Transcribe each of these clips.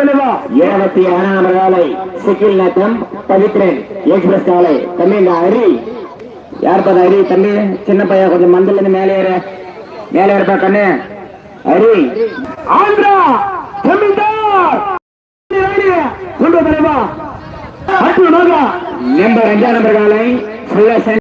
இருபத்தி ஆறாம் காலை சிக்கில் நத்தம் பவித்ரன் எக்ஸ்பிரஸ் காலை தம்பி இந்த அரி. யார் பார்த்தா ஹரி தம்பி சின்ன பையன் கொஞ்சம் மந்தில் இருந்து மேலே ஏற. மேலே ஏறப்பா கண்ணு. அரி. ஆந்திரா ஜமீன்தார். கொண்டு வா தலைவா. நம்பர் அஞ்சா நம்பர் காலை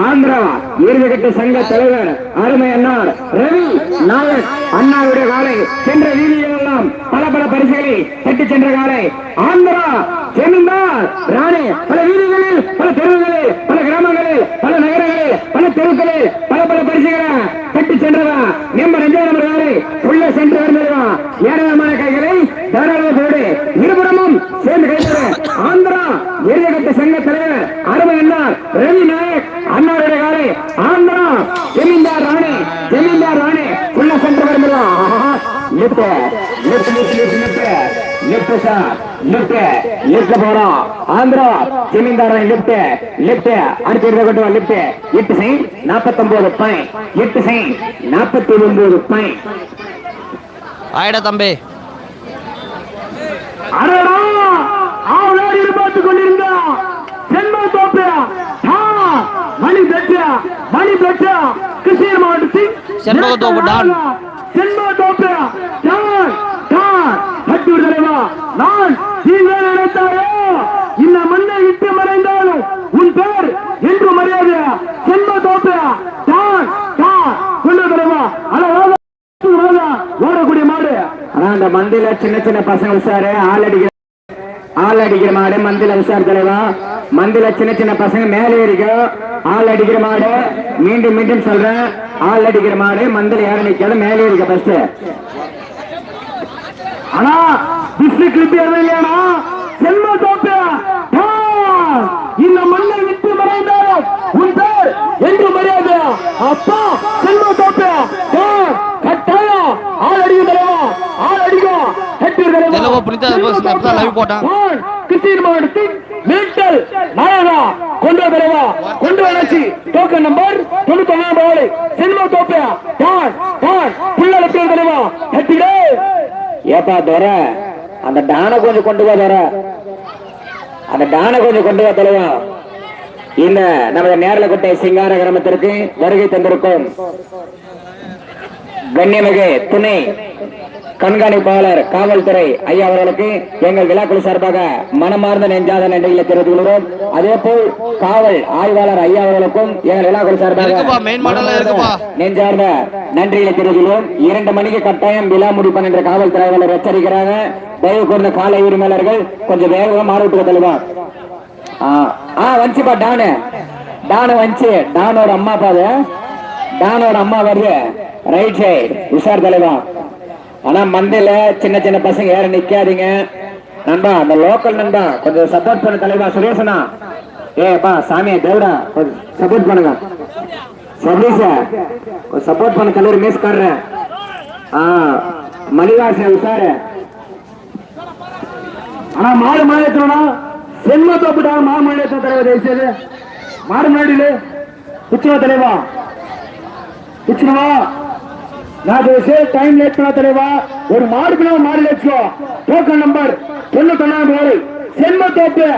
ஆந்திரா இறுதிக்கட்ட சங்க தலைவர் அருமை அண்ணார் ரவி நாயக் அண்ணாவுடைய காலை சென்ற வீதியிலெல்லாம் பல பல பரிசுகளை தட்டி சென்ற காலை. ஆந்திரா ஜமீன்தார் ராணி பல வீதிகளில் பல தெருவுகளில் பல கிராமங்களில் பல நகரங்களில் பல தெருக்களில் பல பல பரிசுகளை தட்டி சென்றவா? நம்பர் அஞ்சாம் நம்பர் காலை உள்ள சென்று வருந்தவா ஏராளமான கைகளை தாராளத்தோடு இருபுறமும் சேர்ந்து கைத்தவர் ஆந்திரா இறுதிக்கட்டு சங்க தலைவர் அருமை அண்ணார் ரவி நாயக் அண்ணாருடைய காலை. ஆந்திரா ஜமீன்தார் ராணி ஜமீன்தார் ராணி. உள்ள சென்று வருந்தவா lift lift lift lift lift lift sir lift lift போறோம். ஆந்திரா ஜமீன்தார் லிப்ட் லிப்ட் அடுத்து இருக்க லிப்ட் எட்டு சைன் நாற்பத்தி ஒன்பது பாயிண்ட் எட்டு சைன் நாற்பத்தி ஒன்பது பாயிண்ட் ஆயிடா தம்பி. அடடா! ஆவலோடு எதிர்பார்த்துக் கொண்டிருந்தா. சென்மை தோப்பியா மணி பெற்றா மணி பெற்றா கிருஷ்ணகிரி மாவட்டத்தில் செண்பகத்தோப்பு டான். சென்மை தோப்பியா டான் டான். கட்டூர் தலைவா நான் நீங்கள் நினைத்தாரோ இந்த மண்ணை விட்டு மறைந்தாலும் உன் பேர் என்று மரியாதை. சென்மை தோப்பியா டான் டான். கொண்டு தலைவா. அழகாக ஓடக்கூடிய மாடு. ஆனா அந்த மந்தில சின்ன சின்ன பசங்க உஷாரு ஆள் அடிக்கிற ஆள் அடிக்கிற மாடு மந்தில உஷார் தலைவா. மந்தில சின்ன சின்ன பசங்க மேலே இருக்கும் ஆள் அடிக்கிற மாடு மீண்டும் மீண்டும் சொல்றேன். ஆள் அடிக்கிற மாடு மந்தில யாரும் நிக்காத மேலே இருக்க ஃபர்ஸ்ட் ஆனா டிஸ்ட்ரிக்ட் லிபியர் இல்லையானா செல்வ தோப்பியா இந்த மண்ணை விட்டு மறைந்தாலும் உன் பேர் என்று மரியாதை அப்பா செல்வ தோப்பியா கட்டாயம் ஆள் அடிக்கும் தலைவா ஆள் அடிக்கும் ஹெட்டர் தலைவா தெலுங்கு புனித இப்பதான் live போட்டான். கிருஷ்ணகிரி மாவட்டத்தின் மீட்டல் நாயகா கொண்டு தலைவா கொண்டு வளர்ச்சி டோக்கன் நம்பர் தொண்ணூத்தி ஒன்னாம் பாவலை செல்வ தோப்பியா டான் டான் புள்ள தலைவா ஹெட்டிலே ஏப்பா தோர? அந்த டானை கொஞ்சம் கொண்டு வா தோர. அந்த டானை கொஞ்சம் கொண்டு வா தலைவா. இந்த நமது நேரலக்கோட்டை சிங்கார கிராமத்திற்கு வருகை தந்திருக்கும் கண்ணியமிகு துணை கண்காணிப்பாளர் காவல்துறை ஐயா அவர்களுக்கு எங்கள் விழாக்குழு சார்பாக மனமார்ந்த நெஞ்சாத நன்றிகளை தெரிவித்துக் கொள்கிறோம். அதே போல் காவல் ஆய்வாளர் ஐயா அவர்களுக்கும் எங்கள் விழாக்குழு சார்பாக. நெஞ்சார்ந்த நன்றிகளை தெரிவிக்கிறோம் இரண்டு மணிக்கு கட்டாயம் விழா முடிப்பன் என்ற காவல்துறை ஆய்வாளர் எச்சரிக்கிறாங்க. தயவு கூர்ந்த காலை உரிமையாளர்கள் கொஞ்சம் வேகமா மாறிவிட்டு தலைவா ஆ ஆ வந்துச்சுப்பா டானு. டானு வந்துச்சு. டானோட அம்மா பாது டானோட அம்மா வருது. ரைட் சைடு உஷார் தலைவா. ஆனா மந்தையில சின்ன சின்ன பசங்க யாரும் நிக்காதீங்க. நண்பா அந்த லோக்கல் நண்பா கொஞ்சம் சப்போர்ட் பண்ண தலைவா. சுரேஷனா. ஏப்பா சாமி தேவடா கொஞ்சம் சப்போர்ட் பண்ணுங்க. சபீஷ கொஞ்சம் சப்போர்ட் பண்ண. தலைவர் மிஸ் காடுறேன் ஆ மணிவாசன் உஷாரு. ஆனா மாடு மாடு ஏத்தணும் செல்வ தோப்புடா மாடு மாடு ஏத்த தலைவா தயவுசெய்து மாடு மாடியில உச்சவா தலைவா. உச்சவா நான் தயவுசெய்து டைம் லேட் பண்ண தலைவா. ஒரு மாடுக்கு ஒரு மாடு டோக்கன் நம்பர் தொண்ணூத்தொன்னாம் மாடு செல்வ தோப்பு.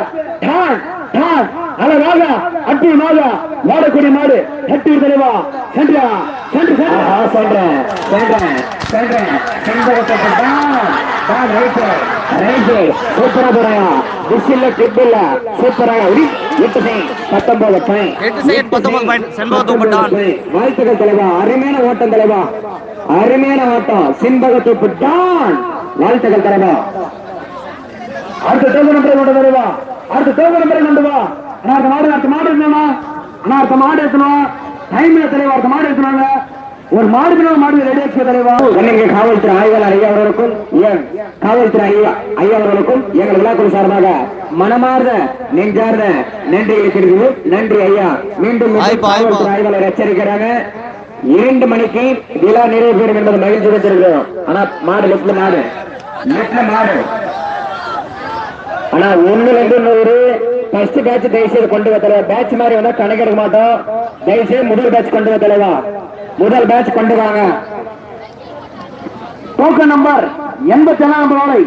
டான் டான். அழகாக அற்புதமாக வாடக்கூடிய மாடு. எட்டு தலைவா. சென்றா சென்று சென்று ஆஹா, சொல்றேன் சொல்றேன் சொல்றேன் சூப்பரா போறாயா டிஷ் இல்ல டிப் இல்ல? சூப்பராக உரி எட்டு செய் பத்தொன்பது பாயிண்ட் எட்டு செகண்ட் பத்தொன்பது பாயிண்ட் செண்பகத்தோப்பு டான் வாழ்த்துக்கள் தலைவா. அருமையான ஓட்டம் தலைவா. அருமையான ஓட்டம் செண்பகத்தோப்பு டான் வாழ்த்துக்கள் தலைவா. அடுத்த டோக்கன் நம்பரை கொண்டு வருவா. அடுத்த டோக்கன் நம்பரை கொண்டு வா. அடுத்த மாடு அடுத்த மாடு அண்ணா அடுத்த மாடு இருக்கணும் டைம்ல தலைவா அடுத்த மாடு இருக்கணுங்க ஒரு மாடு ஒரு மாடு ரெடி ஆச்சு தலைவா. கண்ணிங்க காவல்துறை ஆய்வாளர் ஐயா அவர்களுக்கும் காவல்துறை ஐயா ஐயா அவர்களுக்கும் எங்கள் விழாக்குழு சார்பாக மனமார்ந்த நெஞ்சார்ந்த நன்றிகளை தெரிவிக்கிறோம் நன்றி ஐயா. மீண்டும். காவல்துறை ஆய்வாளர் எச்சரிக்கிறாங்க இரண்டு மணிக்கு விழா நிறைவு பெறும் என்பது மகிழ்ச்சி வச்சிருக்கிறோம் ஆனா மாடு லெப்ட்ல மாடு? லெப்ட்ல மாடு? ஆனா ஒண்ணுல இருந்து நூறு. ஃபர்ஸ்ட் பேட்ச் தயவுசெய்து கொண்டு வர தலைவா. பேட்ச் மாதிரி வந்தா கணக்கெடுக்க மாட்டோம். தயவுசெய்து முதல் பேட்ச் கொண்டு வர தலைவா. முதல் பேட்ச் கொண்டு வாங்க டோக்கன் நம்பர் எண்பத்தி ஏழாம் ஓலை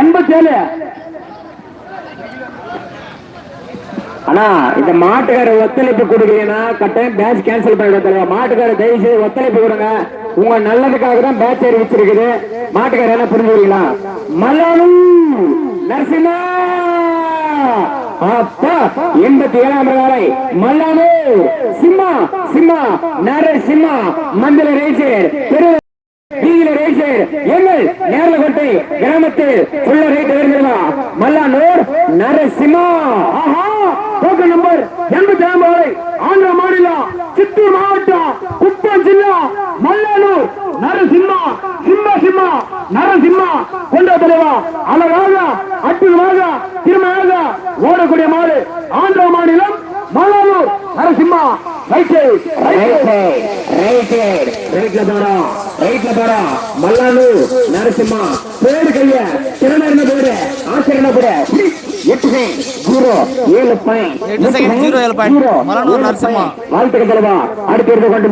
எண்பத்தி ஏழு ஆனா இந்த மாட்டுக்கார ஒத்துழைப்பு கொடுக்கலன்னா கட்டாயம் பேட்ச் கேன்சல் பண்ணிட தலைவா. மாட்டுக்கார தயவு செய்து ஒத்துழைப்பு கொடுங்க. உங்க நல்லதுக்காக தான் பேட்ச் அறிவிச்சிருக்குது மாட்டுக்கார என்ன புரிஞ்சுக்கிறீங்களா? மலனும் நரசிம்மா! அப்பா எண்பத்தி ஏழாம் காலை மல்லானு சிம்மா சிம்மா நரசிம்மா மந்திர ரேசர் பெரு வீதியில ரேசர் எங்கள் நேரலகோட்டை கிராமத்தில் ஃபுல்ல ரேட் வருகிறதா மல்லானூர் நரசிம்மா ஆஹா டோக்கன் நம்பர் எண்பத்தி ஏழு ஆந்திர மாநிலம் சித்தூர் மாவட்டம் குப்பம் ஜில்லா மல்லானூர் நரசிம்மா சிம்ம சிம்மா நரசிம்மா. கொண்ட தலைவா அழகாக அற்புதமாக திறமையாக ஓடக்கூடிய மாடு ஆந்திர மாநிலம் Mallanur Narasimha. Right right side right side ரைட்ல போறோம் ரைட்ல போறோம் மல்லானு நரசிம்மா. பேரு கைய திறமையான போடு. ஆச்சரியன போடு. ஜீரோ ஏழு பாயிண்ட் எட்டு second, zero, ஏழு point. மல்லானூர் நரசிம்மா. வாழ்த்துக்கள் தலைவா. அடுத்த எடுத்து கொண்டு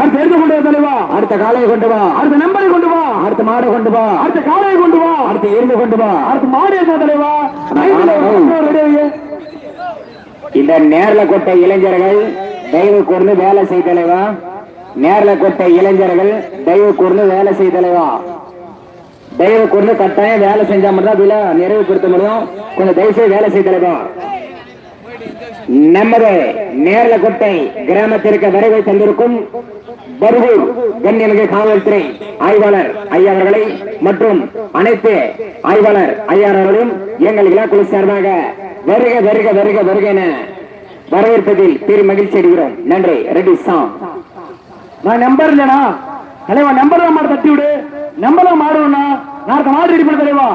அடுத்து எடுத்து கொண்டு வா தலைவா. அடுத்த காலையை கொண்டு வா. அடுத்த நம்பரை கொண்டு வா. அடுத்த மாடை கொண்டு வா. அடுத்த காளையை கொண்டு வா. அடுத்த எருமை கொண்டு வா. அடுத்து மாடு என்ன தலைவா. இந்த நேர்ல கொட்ட இளைஞர்கள் தயவு கூர்ந்து வேலை செய் தலைவா. நேர்ல கொட்ட இளைஞர்கள் தயவு கூர்ந்து வேலை செய் தலைவா. தயவு கொண்டு கட்டாயம் வேலை செஞ்சா மட்டும் தான் விழா நிறைவுபடுத்த முடியும். கொஞ்சம் தயவுசெய்து வேலை செய்ய தலைவா. நமது நேர்ல கொட்டை கிராமத்திற்கு வருகை தந்திருக்கும் பருகூர் கண்ணியமிகு காவல்துறை ஆய்வாளர் ஐயா அவர்களை மற்றும் அனைத்து ஆய்வாளர் ஐயா அவர்களையும் எங்கள் இலாக்குழு சார்பாக வருக வருக வருக வருக என வரவேற்பதில் பெரும் மகிழ்ச்சி அடைகிறோம். நன்றி. ரெடி சாங் நான் நம்பர் இல்லைனா தலைவன் நம்பர் தான் மாடு தட்டி விடு தான் மாடுவா நான் அடுத்த மாடு ரெடி பண்ண தலைவா.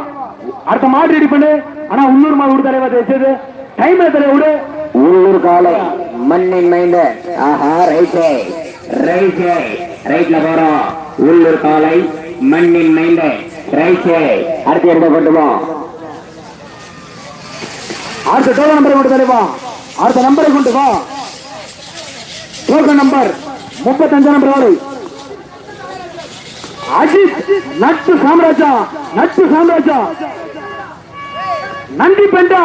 அடுத்த மாடு ரெடி பண்ணு. ஆனா இன்னொரு மாடு விடு தலைவா தயவுசெய்து டைம் தலைவா விடு. உள்ளூர் காலை மண்ணின் மைந்த. ஆஹா ரைட் ரைட் ரைட்ல போறோம். உள்ளூர் காலை மண்ணின் மைந்த. ரைட் அடுத்து எடுத்து கொண்டு போ? அடுத்த டோக்கன் நம்பரை கொண்டு தலைவா. அடுத்த நம்பரை கொண்டு வா டோக்கன் நம்பர் முப்பத்தஞ்சு நம்பர் வாடு அஜித் நட்பு சாம்ராஜா நட்பு சாம்ராஜா. நன்றி பெண்டா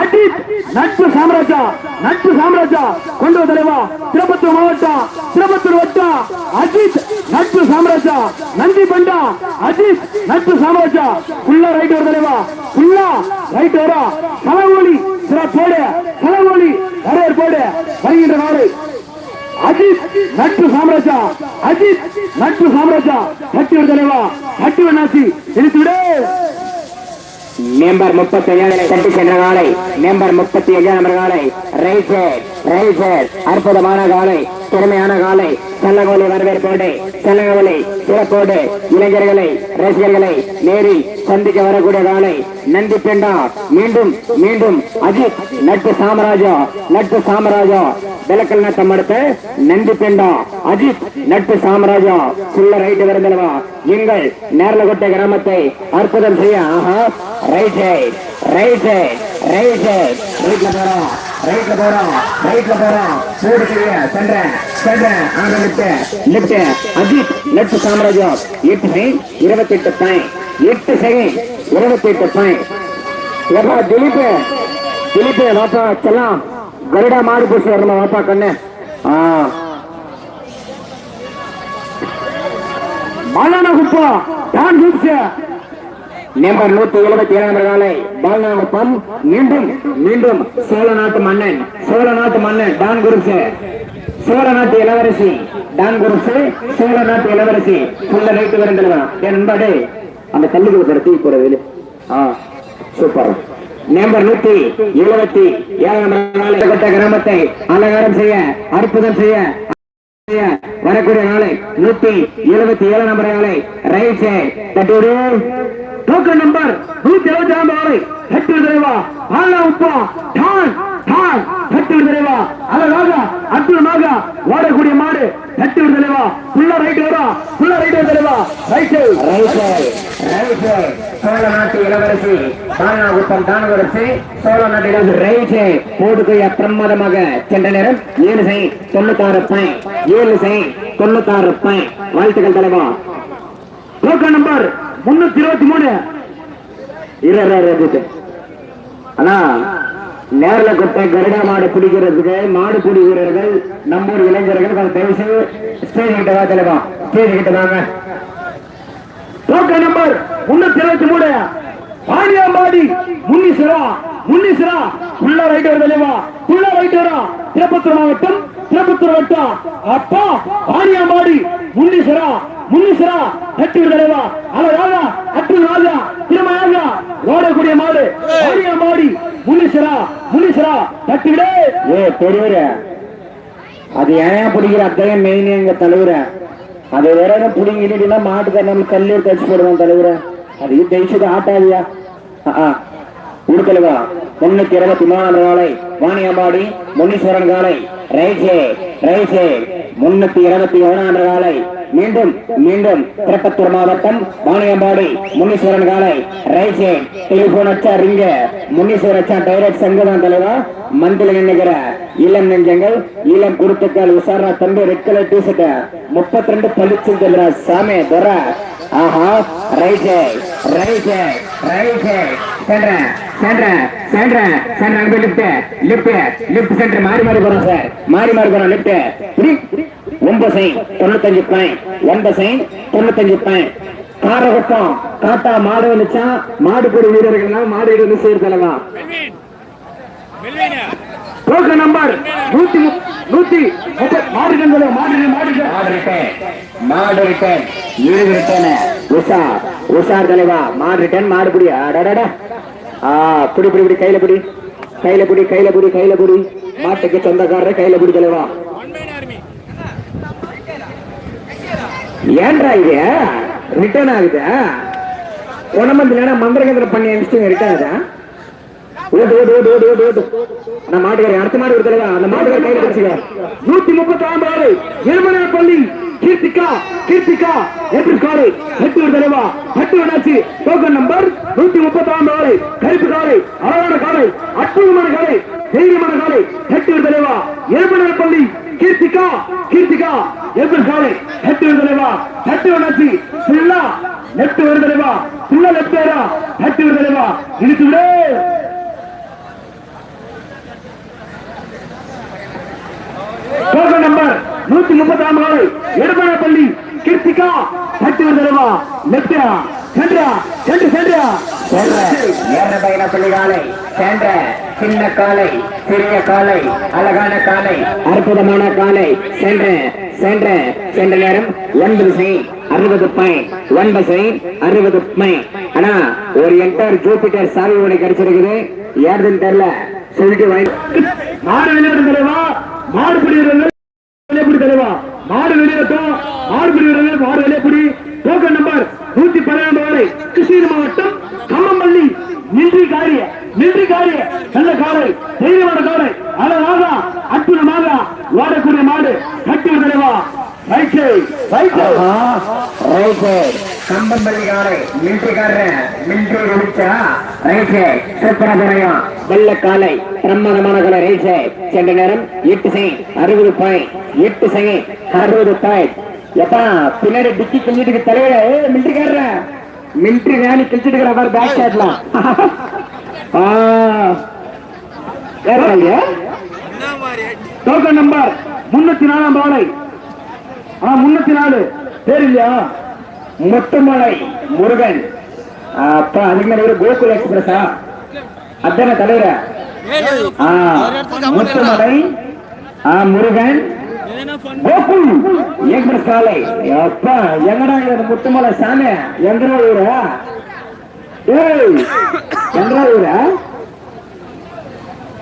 அஜித் நட்பு சாம்ராஜா நட்பு சாம்ராஜா. கொண்டு தலைவா திருப்பத்தூர் மாவட்டம் திருப்பத்தூர் வட்டம் அஜித் நட்பு சாம்ராஜா. நன்றி பெண்டா அஜித் நட்பு சாம்ராஜா. ஃபுல்லா ரைட் ஒரு தலைவா ஃபுல்லா ரைட் வரா கலவோலி சிற போடு கலவோலி வரவேற் போடு வருகின்ற நாடு. அஜித் நட்டு சாம்ராஜா அஜித் நட்டு சாம்ராஜா தட்டி விடு தலைவா. தட்டி வேணாசி இழுத்து விடு. நம்பர் முப்பத்தி ஏழு கட்டி சென்ற காலை நம்பர் முப்பத்தி ஏழாம் காலை ரைட் சைட் ரைட் சைட் அற்புதமான காலை. திறமையான காலை செல்லகோலி வரவேற்போடு செல்லகோலி சிறப்போடு இளைஞர்களை ரசிகர்களை நேரி சந்திக்க வரக்கூடிய காலை நந்தி பெண்டா. மீண்டும் மீண்டும் அஜித் நட்பு சாம்ராஜா நட்பு சாமராஜா. விளக்கல் நட்டம் அடுத்த நந்தி பெண்டா. அஜித் நட்பு சாம்ராஜா. ஃபுல்ல ரைட்டு வருந்தலவா எங்கள் நேர்லகோட்டை கிராமத்தை அற்புதம் செய்ய. ஆஹா right side right side right side ரைட்ல போறோம் ரைட்ல போறோம். ரைட்ல போறோம். சூடு செய்ய சென்றேன் சென்றேன் ஆக லிப்ட் லிப்ட் அஜித் நட்பு சாம்ராஜ்யம். எட்டு செகண்ட் இருபத்தி எட்டு பாயிண்ட் எட்டு செகண்ட் இருபத்தி எட்டு பாயிண்ட் எப்பா திலீப்? திலீப் வாப்பா செல்லாம். கருடா மாடு பூசி வரணும் வாப்பா கண்ணு? ஆ. மலன குப்பா டான் ஜூப்ஸ் நம்பர் நூத்தி எழுபத்தி ஏழாம் காலை பாலநாகப்பம் மீண்டும் மீண்டும் சோழ நாட்டு மன்னன் சோழ நாட்டு மன்னன் டான் குருசு. சோழ நாட்டு இளவரசி டான் குருசு சோழ நாட்டு இளவரசி சொல்ல ரைட்டு வரந்தல்வன் என் நண்பாடு அந்த கல்லுக்கு ஒரு தூக்கி போட வெளி. ஆ சூப்பர். நம்பர் நூத்தி எழுபத்தி ஏழாம் நாளை கட்ட கிராமத்தை அலங்காரம் செய்ய அற்புதம் செய்ய வரக்கூடிய நாளை நூத்தி எழுபத்தி ஏழு நம்பர் நாளை ரைட் சைட் எழுபத்தி ஆறு ஆறு தட்டி விடு தலைவா மாலா உப்பா டான் டான் தட்டி விடு தலைவா அழகாக அற்புதமாக ஓடக்கூடிய மாடு தட்டி விடு தலைவா ஃபுல்லா ரைட் வரா ஃபுல்லா ரைட் வர தலைவா ரைட் சோழ நாட்டு இளவரசி தானாகுப்பம் தானவரசி சோழ நாட்டு இளவரசி. ரைட் சைட் போடுகைய பிரமாதமாக சென்ற நேரம் ஏழு சை தொண்ணூத்தாறு பாயிண்ட் ஏழு சை தொண்ணூத்தாறு பாயிண்ட் வாழ்த்துக்கள் தலைவா. நம்பர் முன்னூத்தி இருபத்தி மூணு. இரு ஆனா நேர்ல கொட்ட கருடா மாடு பிடிக்கிறதுக்கு மாடு பிடி வீரர்கள் நம்ம ஊர் இளைஞர்கள் கொஞ்சம் தயவு செய்து ஸ்டேஜ் கிட்ட தான் தெளிவா ஸ்டேஜ் கிட்ட தாங்க டோக்கன் நம்பர் முன்னூத்தி இருபத்தி மூணு. பாடியா மாடி முன்னிசுரா முன்னிசுரா உள்ள ரைட் வர தெளிவா உள்ள ரைட் வரா. திருப்பத்தூர் மாவட்டம் திருப்பத்தூர் வட்டம் அப்பா பாடியா முன்னீஸ்வரா முன்னிசுரா தட்டி வருது தலைவா அல்ல ராஜா அட்டு ராஜா திருமயாஜா ஓடக்கூடிய மாடு ஓடிய மாடி முன்னீஸ்வரா தட்டி விடு ஏ பெரியவர அது ஏன் பிடிக்கிற அத்தையும் மெயின் எங்க தலைவர? அது வேற என்ன பிடிங்கிட்டீங்கன்னா மாட்டுக்கார நம்ம கல்லூர் தச்சு போடுவோம் தலைவர. அது ஜெயிச்சது ஆட்டாதியா உடுக்கலுவா முன்னூத்தி இருபத்தி மூணாம் நாளை வாணியம்பாடி முன்னீஸ்வரன் காலை ரைசே ரைசே முன்னூத்தி இருபத்தி ஒன்னாம் காலை மீண்டும் மீண்டும் திருப்பத்தூர் மாவட்டம் வாணியம்பாடி முன்னீஸ்வரன் காலை ரைசே டெலிபோன் அச்சா ரிங்க முன்னீஸ்வரன் அச்சா டைரக்ட் சங்கதான் தலைவா. மந்தில நினைக்கிற இளம் நெஞ்சங்கள் இளம் குருத்துக்கள் உசாரா தம்பி ரெட் கலர் டிஷர்ட் முப்பத்தி ரெண்டு பளிச்சு சாமி துற ஆஹா ரைசே ரைசே ரைசே சென்ற சென்ற சென்ற சென்ற அங்க லிப்ட் லிப்ட் லிப்ட் சென்டர் மாறி மாறி போறோம் சார் மாறி மாறி போறோம் லிப்ட் ஒன்பது சைன் தொண்ணூத்தஞ்சு பாயிண்ட் ஒன்பது சைன் தொண்ணூத்தஞ்சு பாயிண்ட் காரகுப்பம் காட்டா மாடு வந்துச்சா? மாடு போடு வீரர்கள்லாம் மாடு இருந்து சேர்த்தலவா டோக்கன் நம்பர் நூத்தி நூத்தி மாடுகள் மாடுகள் மாடு ரிட்டர்ன் மாடு ரிட்டர்ன் உஷார் உஷார் தலைவா மாடு ரிட்டர்ன் மாடு புடி. அடடடா. ஆ புடி புடி புடி கையில புடி. கையில புடி கையில புடி கையில புடி. மாட்டுக்கு சொந்தக்காரர் கையில புடி தலைவா. ஏன்டா இது? ரிட்டர்ன் ஆகுது? உடம்பு மந்திரகேந்திர பண்ணி அனுப்பிச்சு ரிட்டர்ன் ஆகுதா? ஓடு ஓடு ஓடு ஓடு ஓடு ஓடு. அந்த மாட்டுக்காரி அடுத்த மாடு ஒரு தலைவா. அந்த மாட்டுக்காரி கையில பிடிச்சிக்க. நூத்தி முப்பத்தி ஆறு ஆறு பள்ளி. கீர்த்திகா கீர்த்திகா எப்படி காரு எட்டு தலைவா எட்டு வடாச்சி டோக்கன் நம்பர் நூத்தி முப்பத்தி ஆறு. ஆறு கருப்பு காலை அழகான காலை அற்புதமான காலை தைரியமான காலை எட்டு தலைவா ஏமனர் பள்ளி கீர்த்திகா கீர்த்திகா எப்படி காலை எட்டு தலைவா எட்டு வடாச்சி ஃபுல்லா நெட்டு ஒரு தலைவா ஃபுல்லா லெப்ட் வரா எட்டு ஒரு தலைவா இழுத்து விடு டோக்கன் நம்பர் நூத்தி முப்பத்தி ஆறு நாலு எடப்பாடி கீர்த்திகா சட்டி வருதா லெப்டா சென்றா சென்று. சென்றா பையன பள்ளி காலை சென்ற சின்ன காலை சிறிய காலை அழகான காலை அற்புதமான காலை. சென்ற சென்ற சென்ற நேரம் ஒன்பது செயின் அறுபது பாயிண்ட் ஒன்பது செயின் அறுபது பாயிண்ட் ஆனா ஒரு என்டர் ஜூபிட்டர் சாவி உனக்கு கிடைச்சிருக்குது. ஏறுதுன்னு தெரியல. சொல்லிட்டு வாங்கி மாடு வெளியிடும் தலைவா வெளியேப்படி தலைவா. மாடு வெளியேட்டும் மாடு பிடிக்கிறது மாடு டோக்கன் நம்பர் நூத்தி பன்னிரண்டு வரை கிருஷ்ணகிரி மாவட்டம் கம்மம்பள்ளி. நின்றி காரிய நின்றி காரிய. நல்ல காலை தைரியமான காலை. அழகாக அற்புதமாக ஓடக்கூடிய மாடு. கட்டி தலைவா. Right side right right side Kambampalli காலை மில்ட்ரிக்காரன் மில்ட்ரி விழிச்சா ரைட் சைடு சூப்பரபுரம் வெள்ள காலை பிரமாதமான காலை ரைட் சைடு சென்ற நேரம் எட்டு செகண்ட் அறுபது பாயிண்ட் எட்டு செகண்ட் அறுபது பாயிண்ட் எப்பா பின்னாடி டிக்கி கிழிச்சிட்டு தலைவர ஏ மில்ட்ரிக்காரர மில்ட்ரி வேலி கிழிச்சிட்டு இருக்கிற பேக் சைட்லாம் டோக்கன் நம்பர் முன்னூத்தி நாலாம் பாலை ஆனா முன்னூத்தி நாலு. பேர் இல்லையா? முத்துமலை முருகன். அப்பா அதுக்கு மேல கோகுல் எக்ஸ்பிரஸா? அதான தலைவர? முத்துமலை முருகன். கோகுல் எக்ஸ்பிரஸ் காலை. அப்பா எங்கடா இது முத்துமலை சாமி? எங்கடா ஊரா ஏய் எங்கடா ஊரா